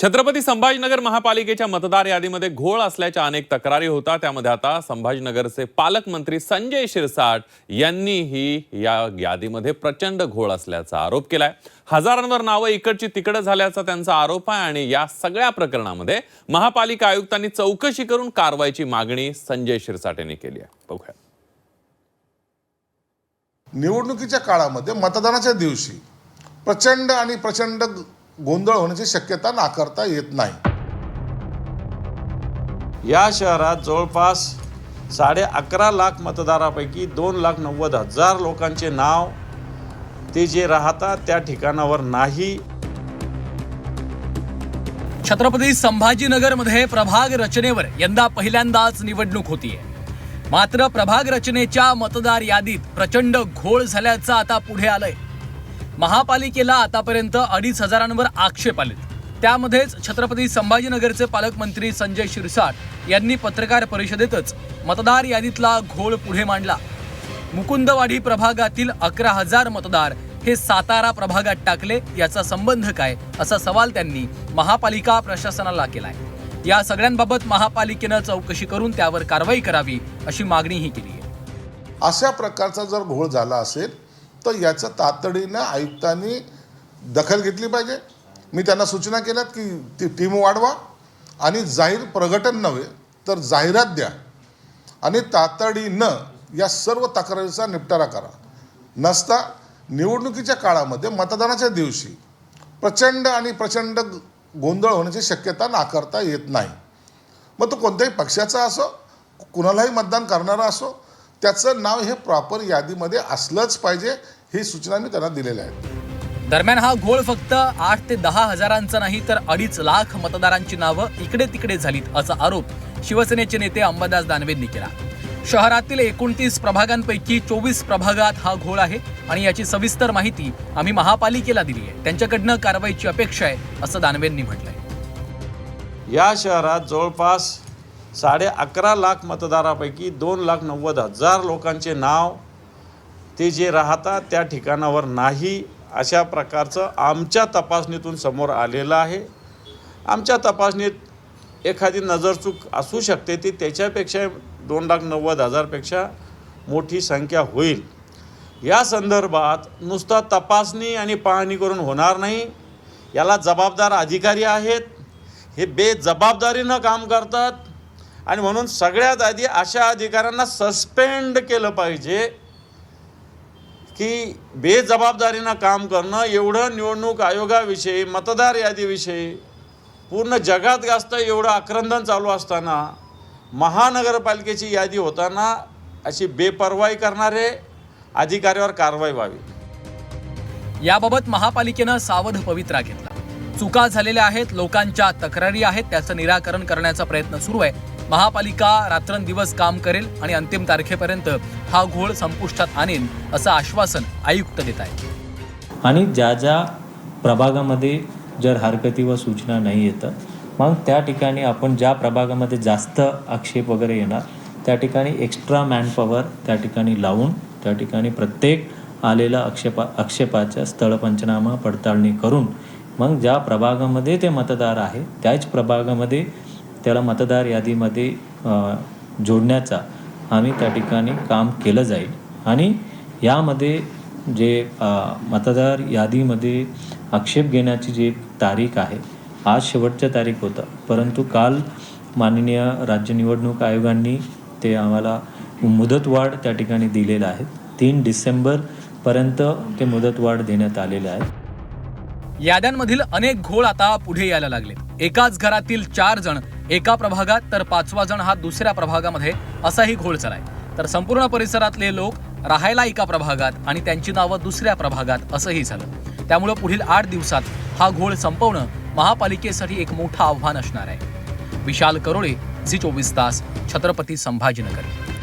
छत्रपती संभाजीनगर महापालिकेच्या मतदार यादीमध्ये घोळ असल्याच्या अनेक तक्रारी होता. त्यामध्ये आता संभाजीनगरचे पालकमंत्री संजय शिरसाट यांनीही या यादीमध्ये प्रचंड घोळ असल्याचा आरोप केलाय. हजारांवर नावं इकडची तिकडं झाल्याचा त्यांचा आरोप आहे आणि या सगळ्या प्रकरणामध्ये महापालिका आयुक्तांनी चौकशी करून कारवाईची मागणी संजय शिरसाट यांनी केली आहे. बघूया. निवडणुकीच्या काळामध्ये मतदानाच्या दिवशी प्रचंड आणि प्रचंड गोंधळ होण्याची शक्यता नाकारता येत नाही. या शहरात जवळपास साडे अकरा लाख मतदारापैकी दोन लाख नव्वद हजार लोकांचे नाव ते जे राहतात त्या ठिकाणावर नाही. छत्रपती संभाजीनगरमध्ये प्रभाग रचनेवर यंदा पहिल्यांदाच निवडणूक होतीये. मात्र प्रभाग रचनेच्या मतदार यादीत प्रचंड घोळ झाल्याचं आता पुढे आलंय. महापालिकेला आतापर्यंत अडीच हजारांवर आक्षेप आलेत. त्यामध्येच छत्रपती संभाजीनगरचे पालकमंत्री संजय शिरसाट यांनी पत्रकार परिषदेतच मतदार यादीतला घोळ पुढे मांडला. मुकुंदवाडी प्रभागातील अकरा हजार मतदार हे सातारा प्रभागात टाकले याचा संबंध काय? असा सवाल त्यांनी महापालिका प्रशासनाला केलाय. या सगळ्यांबाबत महापालिकेनं चौकशी करून त्यावर कारवाई करावी अशी मागणीही केली आहे अशा प्रकारचा जर घोळ झाला असेल तर याचं तातडीनं आयुक्तांनी दखल घेतली पाहिजे. मी त्यांना सूचना केल्यात की ती टीम वाढवा आणि जाहीर प्रगटन नव्हे तर जाहिरात द्या. आणि तातडीनं या सर्व तक्रारीचा निपटारा करा. नसता निवडणुकीच्या काळामध्ये मतदानाच्या दिवशी प्रचंड आणि प्रचंड गोंधळ होण्याची शक्यता नाकारता येत नाही. मग तो कोणत्याही पक्षाचा असो कुणालाही मतदान करणारा असो त्याचं नाव हे प्रॉपर यादीमध्ये असलंच पाहिजे. ही सूचना मी त्यांना दिलेल्या आहेत. दरम्यान हा घोळ फक्त आठ ते दहा हजारांचा नाही तर अडीच लाख मतदारांची नावं इकडे तिकडे झालीत असा आरोप शिवसेनेचे नेते अंबादास दानवेंनी केला. शहरातील एकोणतीस प्रभागांपैकी चोवीस प्रभागात हा घोळ आहे आणि याची सविस्तर माहिती आम्ही महापालिकेला दिली आहे. त्यांच्याकडनं कारवाईची अपेक्षा आहे असं दानवेंनी म्हटलंय. या शहरात जवळपास साडे अकरा लाख मतदारापैकी दोन लाख नव्वद हजार लोकांचे नाव ते जे राहतात त्या ठिकाणावर नाही अशा प्रकारचं आमच्या तपासणीतून समोर आलेलं आहे. आमच्या तपासणीत एखादी नजरचूक असू शकते ती त्याच्यापेक्षा दोन लाख नव्वद हजारपेक्षा मोठी संख्या होईल. या संदर्भात नुसता तपासणी आणि पाहणी करून होणार नाही. याला जबाबदार अधिकारी आहेत. हे बेजबाबदारीनं काम करतात. आणि म्हणून सगळ्यात आधी अशा अधिकाऱ्यांना सस्पेंड केलं पाहिजे. की बेजबाबदारीनं काम करणं एवढं निवडणूक आयोगाविषयी मतदार यादीविषयी पूर्ण जगात जास्त एवढं आक्रंदन चालू असताना महानगरपालिकेची यादी होताना अशी बेपर्वाई करणारे अधिकाऱ्यावर कारवाई व्हावी. याबाबत महापालिकेनं सावध पवित्रा घेतला. चुका झालेल्या आहेत लोकांच्या तक्रारी आहेत त्याचं निराकरण करण्याचा प्रयत्न सुरू आहे. महापालिका रात्रंदिवस काम करेल आणि अंतिम तारखेपर्यंत हा घोळ संपुष्टात आणेल असं आश्वासन आयुक्त देत आहे आणि ज्या ज्या प्रभागामध्ये जर हरकती व सूचना नाही येतं मग त्या ठिकाणी आपण ज्या प्रभागामध्ये जास्त आक्षेप वगैरे येणार त्या ठिकाणी एक्स्ट्रा मॅनपॉवर त्या ठिकाणी लावून त्या ठिकाणी प्रत्येक आलेला आक्षेपा आक्षेपाच्या स्थळ पंचनामा पडताळणी करून मग ज्या प्रभागामध्ये ते मतदार आहे त्याच प्रभागामध्ये त्याला मतदार यादीमध्ये जोडण्याचा आम्ही त्या ठिकाणी काम केलं जाईल. आणि यामध्ये जे मतदार यादीमध्ये आक्षेप घेण्याची जी तारीख आहे आज शेवटच्या तारीख होतं. परंतु काल माननीय राज्य निवडणूक आयोगांनी ते आम्हाला मुदतवाढ त्या ठिकाणी दिलेलं आहे. तीन डिसेंबरपर्यंत ते मुदतवाढ देण्यात आलेले आहे. याद्यांमधील अनेक घोळ आता पुढे यायला लागले. एकाच घरातील चार जण एका प्रभागात तर पाचवा जण हा दुसऱ्या प्रभागामध्ये असाही घोळ चालाय तर संपूर्ण परिसरातले लोक राहायला एका प्रभागात आणि त्यांची नावं दुसऱ्या प्रभागात असंही झालं. त्यामुळं पुढील आठ दिवसात हा घोळ संपवणं महापालिकेसाठी एक मोठं आव्हान असणार आहे. विशाल करोळे झी चोवीस तास छत्रपती संभाजीनगर.